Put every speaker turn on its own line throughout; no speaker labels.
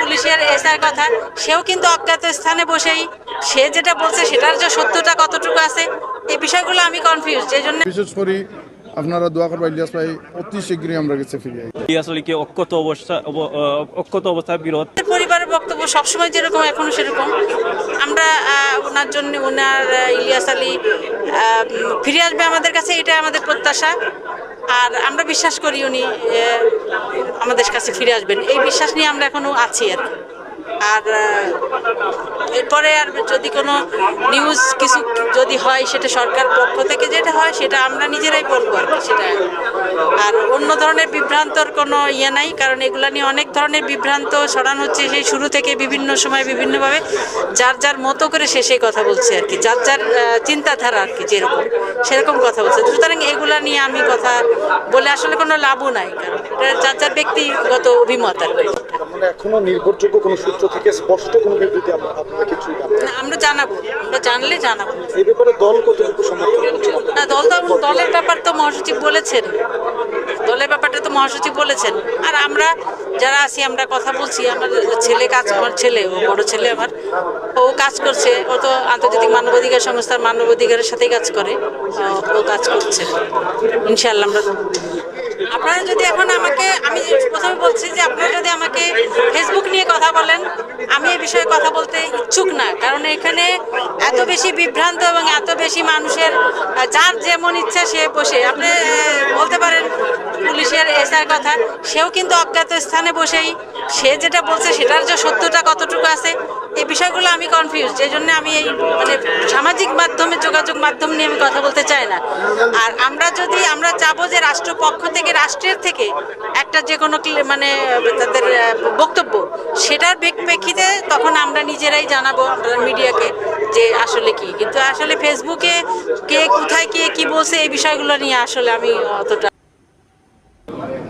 পুলিশের এসআর কথা সেও কিন্তু অজ্ঞাত স্থানে বসেই সে যেটা বলছে সেটার যে সত্যটা কতটুকু আছে এই বিষয়গুলো আমি কনফিউজ যে জন্য
বিশেষ করে আপনারা দোয়া করবা ইলিয়াস ভাই অতি শীঘ্রই আমরা কাছে ফিরে আই।
ইলিয়াস আলীকে অক্ষত অবস্থা অক্ষত অবস্থায় বিরোধ?
পরিবারের বক্তব্য সবসময় যেরকম এখনও সেরকম। আমরা ওনার জন্য ওনার ইলিয়াস আলী ফিরে আসবে আমাদের কাছে এটা আমাদের প্রত্যাশা। আর আমরা বিশ্বাস করি উনি আমাদের কাছে ফিরে আসবেন এই বিশ্বাস নিয়ে আমরা এখনও আছি আর কি। আর এরপরে আর যদি কোনো নিউজ কিছু যদি হয় সেটা সরকার পক্ষ থেকে যেটা হয় সেটা আমরা নিজেরাই বলব আর কি সেটা। আর অন্য ধরনের বিভ্রান্তর কোনো ইয়ে নাই, কারণ এগুলা নিয়ে অনেক ধরনের বিভ্রান্ত ছড়ানো হচ্ছে সেই শুরু থেকে বিভিন্ন সময় বিভিন্নভাবে যার যার মতো করে সে সেই কথা বলছে আর কি, যার যার চিন্তাধারা আর কি যেরকম, সেরকম কথা বলছে। সুতরাং এগুলা নিয়ে আমি কথা বলে আসলে কোনো লাভও নাই, কারণ এটা যার যার ব্যক্তিগত অভিমত আর কি।
মানে এখনও নির্ভরযোগ্য কোনো সূত্র থেকে স্পষ্ট কোনো বিবৃতি আপ- আপনারা কিছু না।
না, আমরা জানাব আমরা জানলে জানাব।
এই ব্যাপারে দল কতটুকু সমর্থন
না দল তো দলের ব্যাপার তো মহাসচিব বলেছেন। দলের ব্যাপারটা তো মহাসচিব বলেছেন। আর আমরা যারা আছি আমরা কথা বলছি। আমার ছেলে কাজ আমার ছেলে ও বড় ছেলে আমার। ও কাজ করছে। ও তো আন্তর্জাতিক মানবাধিকার সংস্থার মানবাধিকারের সাথেই কাজ করে। ও- ও কাজ করছে। ইনশাল্লাহ আমরা আপনারা যদি এখন আমাকে, আমি প্রথমে বলছি যে আপনারা যদি আমাকে ফেসবুক নিয়ে কথা বলেন, আমি এই বিষয়ে কথা বলতে ইচ্ছুক না। কারণ এখানে এত বেশি বিভ্রান্ত এবং এত বেশি মানুষের যার যেমন ইচ্ছা সে বসে। আপনি বলতে পারেন পুলিশের এসআর কথা, সেও কিন্তু অজ্ঞাত স্থানে বসেই, সে যেটা বলছে সেটার যে সত্যটা কতটুকু আছে এই বিষয়গুলো আমি কনফিউজ যে জন্য আমি এই মানে সামাজিক মাধ্যমে, যোগাযোগ মাধ্যম নিয়ে আমি কথা বলতে চাই না। আর আমরা যদি, আমরা চাবো যে রাষ্ট্রপক্ষ থেকে, রাষ্ট্রের থেকে একটা যে কোনো মানে তাদের বক্তব্য, সেটার প্রেক- প্রেক্ষিতে তখন আমরা নিজেরাই জানাব আমরা মিডিয়াকে যে আসলে কি। কিন্তু আসলে ফেসবুকে কে কোথায়, কে কি বলছে, এই বিষয়গুলো নিয়ে আসলে আমি অতটা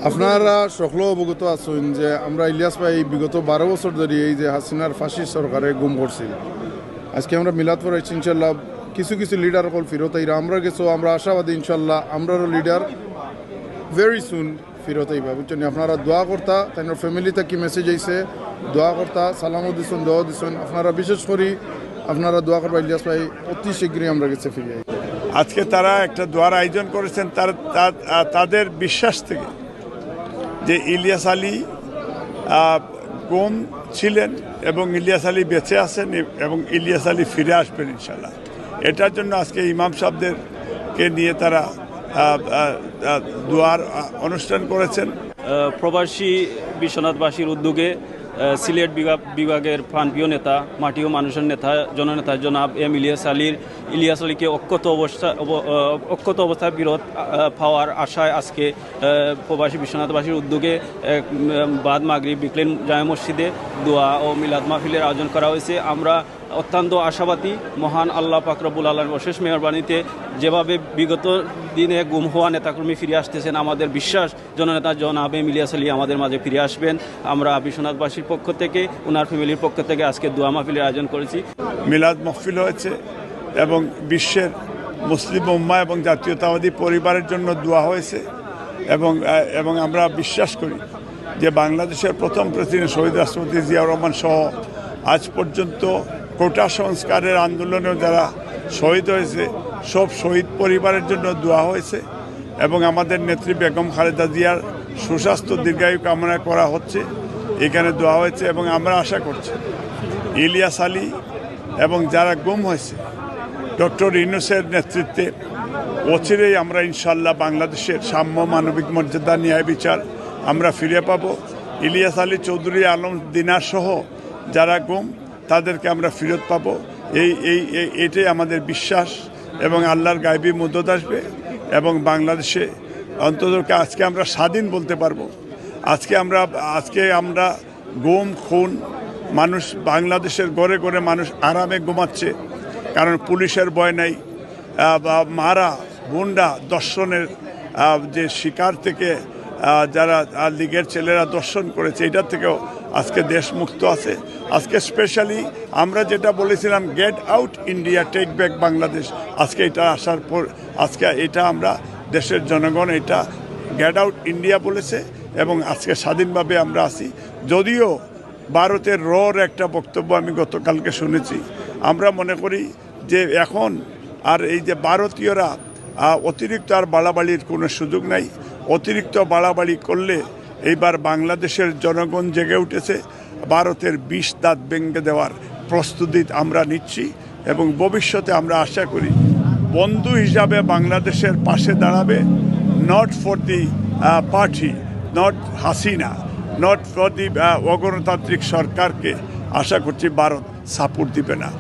আপনারা সকল অবগত আছেন যে আমরা ইলিয়াস ভাই বিগত বারো বছর ধরে এই যে হাসিনার ফাঁসি সরকারে গুম করছিল আজকে আমরা মিলাদ পড়াইছি ইনশাল্লাহ কিছু কিছু লিডার কল ফিরত আইরা। আমরা গেছো, আমরা আশাবাদী ইনশাল্লাহ আমরারও লিডার ভেরি সুন ফিরত আইবা। বুঝছেন আপনারা দোয়া কর্তা তাই ফ্যামিলিতে কি মেসেজ আইছে। দোয়া কর্তা, সালামও দিছেন দোয়া দিছেন। আপনারা বিশেষ করে আপনারা দোয়া করবা ইলিয়াস ভাই, অতি শীঘ্রই আমরা গেছে ফিরে
আজকে তারা একটা দোয়ার আয়োজন করেছেন, তার তাদের বিশ্বাস থেকে। যে ইলিয়াস আলী গুম ছিলেন এবং ইলিয়াস আলী বেঁচে আছেন এবং ইলিয়াস আলী ফিরে আসবেন ইনশাল্লাহ এটার জন্য আজকে ইমাম সাহেবদেরকে নিয়ে তারা দোয়ার অনুষ্ঠান করেছেন।
প্রবাসী বিশ্বনাথবাসীর উদ্যোগে সিলেট বিভাগ বিভাগের প্রাণপ্রিয় নেতা মাটি ও মানুষের নেতা, জননেতা জনাব এম ইলিয়াস আলীর, ইলিয়াস আলীকে অক্ষত অবস্থা অক্ষত অবস্থায় বিরোধ পাওয়ার আশায় আজকে প্রবাসী বিশ্বনাথবাসীর উদ্যোগে বাদ মাগরি বিকলেন জামা মসজিদে দোয়া ও মিলাদ মাহফিলের আয়োজন করা হয়েছে। আমরা অত্যন্ত আশাবাদী, মহান আল্লাহ পাকরবুল আল্লাহর অশেষ মেহরবানিতে যেভাবে বিগত দিনে গুম হওয়া নেতাকর্মী ফিরে আসতেছেন, আমাদের বিশ্বাস, জননেতা জনাব এম ইলিয়াস আলী আমাদের মাঝে ফিরে আসবেন। আমরা বিশ্বনাথবাসীর পক্ষ থেকে ওনার ফ্যামিলির পক্ষ থেকে আজকে দোয়া মাহফিলের আয়োজন করেছি।
মিলাদ মহফিল হয়েছে এবং বিশ্বের মুসলিম উম্মা এবং জাতীয়তাবাদী পরিবারের জন্য দোয়া হয়েছে এবং এবং আমরা বিশ্বাস করি যে বাংলাদেশের প্রথম প্রেসিডেন্ট শহীদ রাষ্ট্রপতি জিয়াউর রহমান সহ আজ পর্যন্ত কোটা সংস্কারের আন্দোলনে যারা শহীদ হয়েছে, সব শহীদ পরিবারের জন্য দোয়া হয়েছে এবং আমাদের নেত্রী বেগম খালেদা জিয়ার সুস্বাস্থ্য দীর্ঘায়ু কামনা করা হচ্ছে, এখানে দোয়া হয়েছে এবং আমরা আশা করছি ইলিয়াস আলী এবং যারা গুম হয়েছে, ডক্টর ইউনুসের নেতৃত্বে অচিরেই আমরা ইনশাল্লাহ বাংলাদেশের সাম্য মানবিক মর্যাদা ন্যায় বিচার আমরা ফিরে পাব। ইলিয়াস আলী চৌধুরী আলম দিনাসহ যারা গুম তাদেরকে আমরা ফেরত পাবো। এই এই এটাই আমাদের বিশ্বাস এবং আল্লাহর গাইবী মদত আসবে এবং বাংলাদেশে অন্তত আজকে আমরা স্বাধীন বলতে পারব। আজকে আমরা আজকে আমরা গুম, খুন, মানুষ বাংলাদেশের গড়ে গড়ে মানুষ আরামে ঘুমাচ্ছে। কারণ পুলিশের ভয় নাই। মারা, গুন্ডা, দর্শনের যে শিকার থেকে যারা লীগের ছেলেরা দর্শন করেছে, এটার থেকেও আজকে দেশ মুক্ত আছে। আজকে স্পেশালি আমরা যেটা বলেছিলাম get out India take back Bangladesh আজকে এটা আসার পর, আজকে এটা আমরা দেশের জনগণ এটা গেট আউট ইন্ডিয়া বলেছে এবং আজকে স্বাধীনভাবে আমরা আছি। যদিও ভারতের রর একটা বক্তব্য আমি গতকালকে শুনেছি। আমরা মনে করি যে এখন আর এই যে ভারতীয়রা অতিরিক্ত আর বাড়াবাড়ির কোনো সুযোগ নাই। অতিরিক্ত বাড়াবাড়ি করলে এইবার বাংলাদেশের জনগণ জেগে উঠেছে। ভারতের বিষ দাঁত ভেঙে দেওয়ার প্রস্তুতি আমরা নিচ্ছি এবং ভবিষ্যতে আমরা আশা করি বন্ধু হিসাবে বাংলাদেশের পাশে দাঁড়াবে not for the party not Hasina not for the অগণতান্ত্রিক সরকারকে আশা করছি ভারত সাপোর্ট দিবে না।